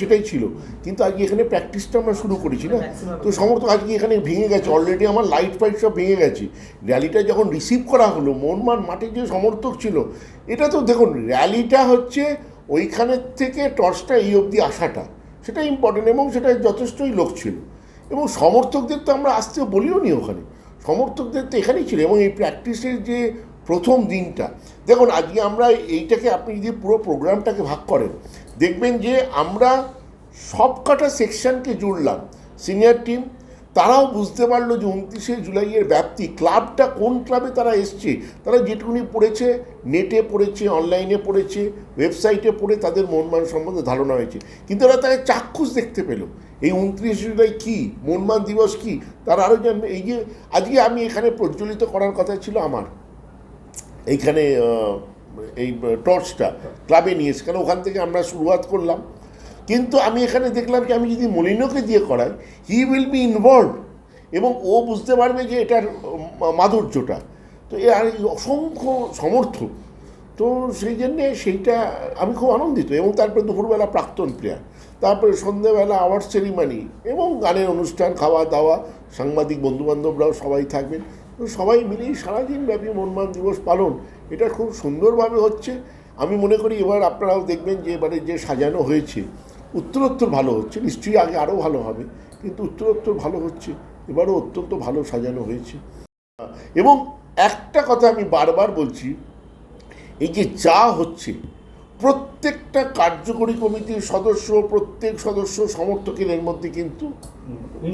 সেটাই ছিল। কিন্তু আজকে এখানে প্র্যাকটিসটা আমরা শুরু করেছি না? তো সমর্থক আজকে এখানে ভেঙে গেছে। অলরেডি আমার লাইট ফাইট সব ভেঙে গেছে। র্যালিটা যখন রিসিভ করা হলো মনমান মাঠে যে সমর্থক ছিল এটা তো দেখুন র্যালিটা হচ্ছে ওইখানের থেকে টর্চটা এই অবধি আসাটা। সেটা ইম্পর্টেন্ট এবং সেটা যথেষ্টই লোক ছিল। এবং সমর্থকদের তো আমরা আসতে বলিও নি ওখানে। সমর্থকদের তো এখানেই ছিল এবং এই প্র্যাকটিসের যে প্রথম দিনটা। দেখুন, আজকে আমরা এইটাকে আপনি যদি পুরো প্রোগ্রামটাকে ভাগ করেন, দেখবেন যে আমরা সব কটা সেকশনকে জুড়লাম, সিনিয়র টিম। তারাও বুঝতে পারল যে উনত্রিশে জুলাইয়ের ব্যাপ্তি, ক্লাবটা কোন ক্লাবে তারা এসছে? তারা যেটুকুনি পড়েছে, নেটে পড়েছে, অনলাইনে পড়েছে, ওয়েবসাইটে পড়ে তাদের মনমান সম্বন্ধে ধারণা হয়েছে। কিন্তু তারা তাকে চাক্ষুষ দেখতে পেল। এই উনত্রিশে জুলাই কী? মনমান দিবস কী? তারা আরও জানবে। এই যে, আজকে আমি এখানে প্রজ্বলিত করার কথা ছিল আমার। এইখানে এই টর্চটা ক্লাবে নিয়ে কারণ ওখান থেকে আমরা শুরুয়াত করলাম। কিন্তু আমি এখানে দেখলাম যে, আমি যদি মলিনোকে দিয়ে করাই হি উইল বি ইনভলভ এবং ও বুঝতে পারবে যে, এটার মাধুর্যটা। তো এ আর অসংখ্য সমর্থক। তো সেই জন্যে সেইটা আমি খুব আনন্দিত। এবং তারপরে দুপুরবেলা প্রাক্তন প্লেয়ার তারপরে সন্ধ্যেবেলা আওয়ার্ড সেরিমানি এবং গানের অনুষ্ঠান খাওয়া দাওয়া সাংবাদিক, বন্ধুবান্ধবরাও সবাই থাকবেন। সবাই মিলেই সারাদিন ব্যাপী মনমান দিবস পালন। এটা খুব সুন্দরভাবে হচ্ছে। আমি মনে করি এবার আপনারাও দেখবেন যে এবারে যে সাজানো হয়েছে, উত্তরোত্তর ভালো হচ্ছে। নিশ্চয়ই আগে আরও ভালো হবে, কিন্তু উত্তরোত্তর ভালো হচ্ছে। এবারও অত্যন্ত ভালো সাজানো হয়েছে। এবং একটা কথা আমি বারবার বলছি, এই যে যা হচ্ছে প্রত্যেকটা কার্যকরী কমিটির সদস্য প্রত্যেক সদস্য সমর্থকের এর মধ্যে কিন্তু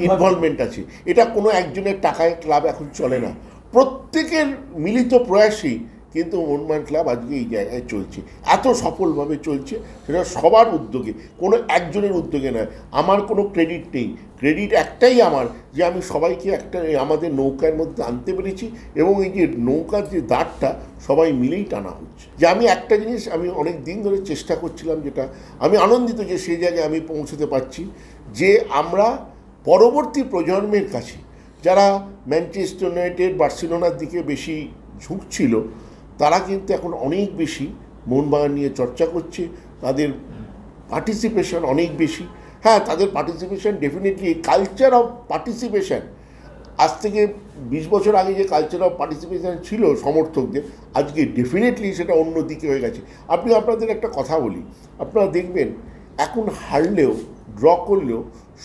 ইনভলভমেন্ট আছে। এটা কোনো একজনের টাকায় ক্লাব এখন চলে না। প্রত্যেকের মিলিত প্রয়াসেই কিন্তু মনমান ক্লাব আজকে এই জায়গায় চলছে। এত সফলভাবে চলছে, সেটা সবার উদ্যোগে, কোনো একজনের উদ্যোগে নয়। আমার কোনো ক্রেডিট নেই। ক্রেডিট একটাই আমার, যে আমি সবাইকে একটা আমাদের নৌকার মধ্যে আনতে পেরেছি এবং এই যে নৌকার যে দাঁড়টা সবাই মিলেই টানা হচ্ছে। যে আমি একটা জিনিস আমি অনেক দিন ধরে চেষ্টা করছিলাম যেটা, আমি আনন্দিত যে সেই জায়গায় আমি পৌঁছতে পারছি, যে আমরা পরবর্তী প্রজন্মের কাছে, যারা ম্যানচেস্টার ইউনাইটেড বার্সেলোনার দিকে বেশি ঝুঁকছিল তারা কিন্তু এখন অনেক বেশি মোহনবাগান নিয়ে চর্চা করছে, তাদের পার্টিসিপেশন অনেক বেশি। হ্যাঁ তাদের participation definitely culture of participation আজ থেকে বিশ বছর আগে যে কালচার অফ পার্টিসিপেশন ছিল সমর্থকদের, আজকে ডেফিনেটলি সেটা অন্য দিকে হয়ে গেছে। আপনি আপনাদের একটা কথা বলি, আপনারা দেখবেন এখন হারলেও ড্র করলেও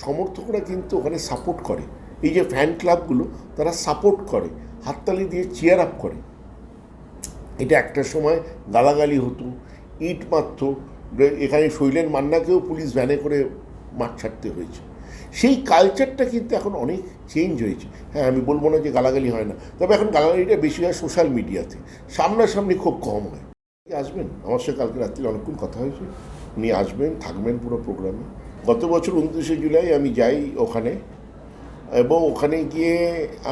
সমর্থকরা কিন্তু ওখানে সাপোর্ট করে। এই যে ফ্যান ক্লাবগুলো তারা সাপোর্ট করে, হাততালি দিয়ে চেয়ার আপ করে। এটা একটা সময় গালাগালি হতো, ইট মারত এখানে শৈলেন মান্নাকেও পুলিশ ভ্যানে করে মাঠ ছাড়তে হয়েছে। সেই কালচারটা কিন্তু এখন অনেক চেঞ্জ হয়েছে। হ্যাঁ আমি বলব না যে গালাগালি হয় না, তবে এখন গালাগালিটা বেশি হয় সোশ্যাল মিডিয়াতে সামনাসামনি খুব কম হয়। আসবেন? আমার সাথে কালকে রাত্রে অনেকক্ষণ কথা হয়েছে। উনি আসবেন, থাকবেন পুরো প্রোগ্রামে গত বছর উনত্রিশে জুলাই আমি যাই ওখানে, এবং ওখানে গিয়ে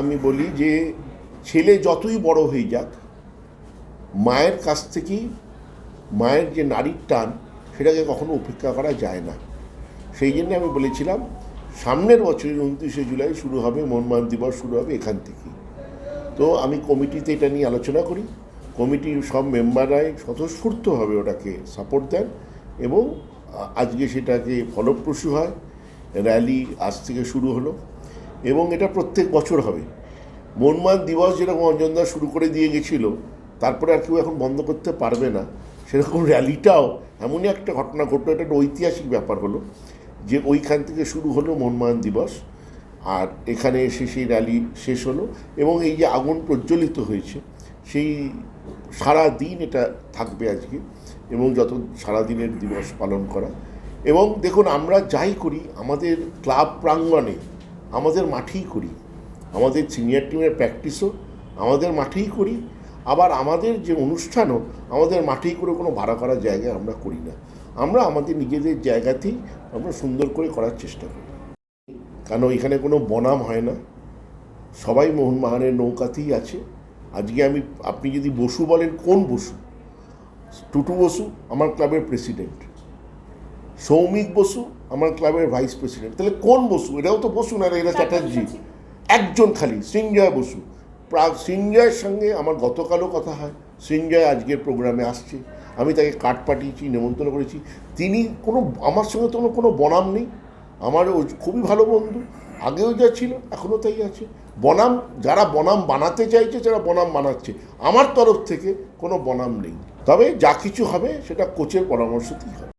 আমি বলি যে, ছেলে যতই বড় হয়ে যাক মায়ের কাছ থেকেই মায়ের যে নারীর টান, সেটাকে কখনো উপেক্ষা করা যায় না। সেই জন্য আমি বলেছিলাম, সামনের বছরের উনত্রিশে জুলাই শুরু হবে, মনমান দিবস শুরু হবে এখান থেকেই। তো আমি কমিটিতে এটা নিয়ে আলোচনা করি। কমিটির সব মেম্বাররাই স্বতঃস্ফূর্তভাবে ওটাকে সাপোর্ট দেন এবং আজকে সেটাকে ফলপ্রসূ হয়। র্যালি আজ থেকে শুরু হলো এবং এটা প্রত্যেক বছর হবে। মনমান দিবস যেরকম অঞ্জনদা শুরু করে দিয়ে গেছিল তারপরে আর কেউ এখন বন্ধ করতে পারবে না। সেরকম র্যালিটাও এমনই একটা ঘটনা ঘটলো, এটা একটা ঐতিহাসিক ব্যাপার হলো যে ওইখান থেকে শুরু হলো মনমান দিবস, আর এখানে এসে সেই র্যালি শেষ হলো এবং এই যে আগুন প্রজ্বলিত হয়েছে, সেই সারা দিন এটা থাকবে আজকে এবং যত সারাদিনের দিবস পালন করা। এবং দেখুন, আমরা যাই করি, আমাদের ক্লাব প্রাঙ্গণে, আমাদের মাঠেই করি। আমাদের সিনিয়র টিমের প্র্যাকটিসও আমাদের মাঠেই করি আবার আমাদের যে অনুষ্ঠানও আমাদের মাঠেই করে কোনো ভাড়া করার জায়গায় আমরা করি না। আমরা আমাদের নিজেদের জায়গাতেই আমরা সুন্দর করে করার চেষ্টা করি। কারণ এখানে কোনো বনাম হয় না? সবাই মোহনবাগানের নৌকাতেই আছে। আজকে আমি আপনি যদি বসু বলেন কোন বসু? টুটু বসু আমার ক্লাবের প্রেসিডেন্ট। সৌমিক বসু আমার ক্লাবের ভাইস প্রেসিডেন্ট। তাহলে কোন বসু? এটাও তো বসু না এরা চ্যাটার্জি। একজন খালি সিঞ্জয় বসু। প্রাগ সিঞ্জয়ের সঙ্গে আমার গতকালও কথা হয়। সিঞ্জয় আজকের প্রোগ্রামে আসছে। আমি তাকে কার্ড পাঠিয়েছি, নেমন্তন্ন করেছি। তিনি কোনো, আমার সঙ্গে তো কোনো বনাম নেই। আমার খুবই ভালো বন্ধু। আগেও যা ছিল, এখনও তাই আছে। বনাম, যারা বনাম বানাতে চাইছে যারা বনাম বানাচ্ছে। আমার তরফ থেকে কোনো বনাম নেই। তবে যা কিছু হবে, সেটা কোচের পরামর্শতেই হবে।